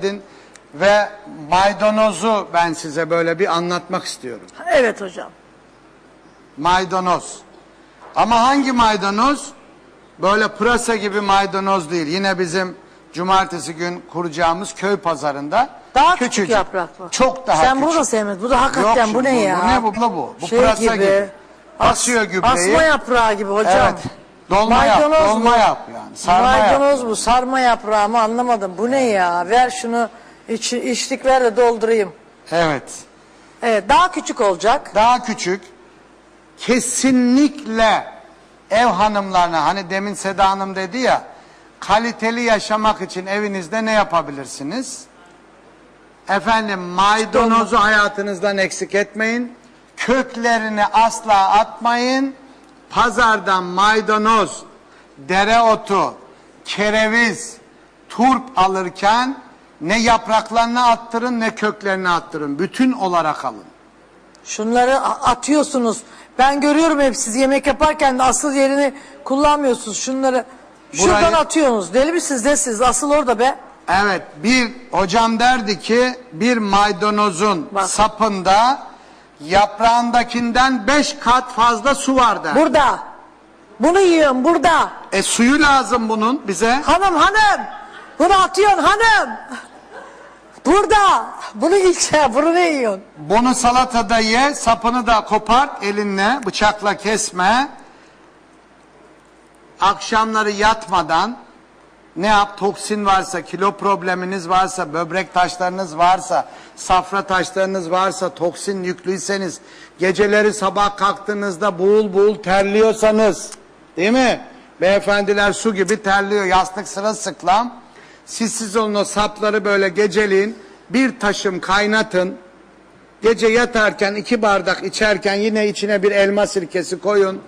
edin ve maydanozu ben size böyle bir anlatmak istiyorum. Evet hocam. Maydanoz. Ama hangi maydanoz? Böyle pırasa gibi maydanoz değil. Yine bizim cumartesi gün kuracağımız köy pazarında. Daha küçük küçücük. yaprak mı? Çok daha Sen küçük. bunu da sevmedin. Bu da hakikaten Yok bu ne şimdi ya? Bu ne bu? Bu, bu. bu Şey pırasa gibi. gibi. Basıyor As- gübreyi. Asma yaprağı gibi hocam. Evet. Dolma yap, Maydanoz dolma bu. yap yani. Sarma yap. Maydanoz bu. Sarma yaprağı mı anlamadım. Bu ne ya? Ver şunu iç, içlik ver de doldurayım. Evet. Evet daha küçük olacak. daha küçük kesinlikle ev hanımlarına hani demin Seda Hanım dedi ya kaliteli yaşamak için evinizde ne yapabilirsiniz? Efendim maydanozu hayatınızdan eksik etmeyin. Köklerini asla atmayın. Pazardan maydanoz, dereotu, kereviz, turp alırken ne yapraklarını attırın ne köklerini attırın. Bütün olarak alın. Şunları atıyorsunuz. Ben görüyorum hep siz yemek yaparken de asıl yerini kullanmıyorsunuz. Şunları şuradan Burayı- atıyorsunuz. Deli misiniz nesiniz? Asıl orada be. Evet bir hocam derdi ki bir maydanozun Bak. sapında yaprağındakinden beş kat fazla su var der. Burada. Bunu yiyorum burada. E suyu lazım bunun bize. Hanım hanım. Bunu atıyorsun hanım. Burada. Bunu ilçe. Bunu ne yiyorsun? Bunu salatada ye sapını da kopar elinle bıçakla kesme. Akşamları yatmadan ne yap toksin varsa kilo probleminiz varsa böbrek taşlarınız varsa safra taşlarınız varsa toksin yüklüyseniz geceleri sabah kalktığınızda buğul buğul terliyorsanız değil mi? Beyefendiler su gibi terliyor yastık sırılsıklam. Siz siz onun o sapları böyle geceliğin bir taşım kaynatın. Gece yatarken iki bardak içerken yine içine bir elma sirkesi koyun.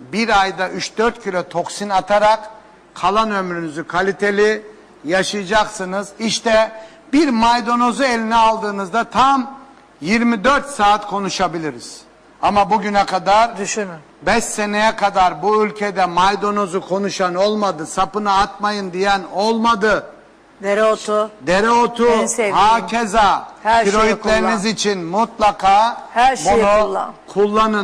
Bir ayda 3-4 kilo toksin atarak kalan ömrünüzü kaliteli yaşayacaksınız. İşte bir maydanozu eline aldığınızda tam 24 saat konuşabiliriz. Ama bugüne kadar Düşünün. 5 seneye kadar bu ülkede maydanozu konuşan olmadı. Sapını atmayın diyen olmadı. Dereotu. Dereotu, En sevdiğim. hakeza Her tiroidleriniz için mutlaka Her şeye bunu kullan. kullanın.